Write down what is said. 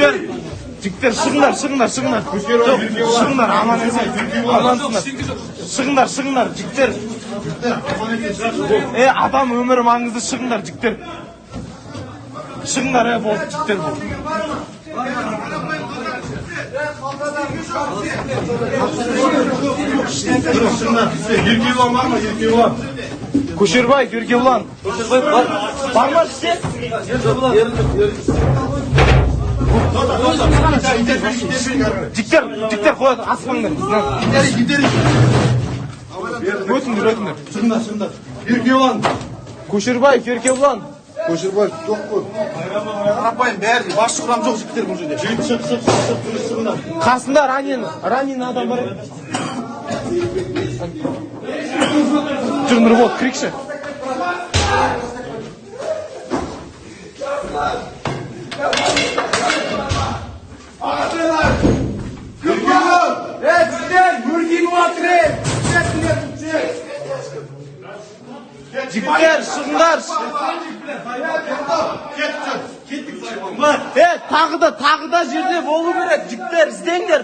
Türkler Türkler sığınlar sığınlar sığınlar. Yok sığınlar aman eze. Allah'ın Sığınlar sığınlar Türkler. E adam ömür mangızı sığınlar Türkler. Sığınlar e bu Türkler bu. Sığınlar. Yürgü var mı? Yürgü var. Kuşurbay, Gürgü ulan. Var mı size? Yarın, yarın. Жігіттер жігіттер қояды Giderik giderik. өтіңдер өтіңдер Şundan şundan. Еркебұлан. көшербаев еркебұлан Көшербаев жоқ қой. Қарапайым бәрі басшы құрам жоқ жігіттер бұл жерде. Жігіт шық шық шық шығыңдар. қасында ранен ранен адам бар еді жүр нұрбол кірейікші жігіттер шығыңдар е тағы да тағы да жерде болу керек жігіттер іздеңдер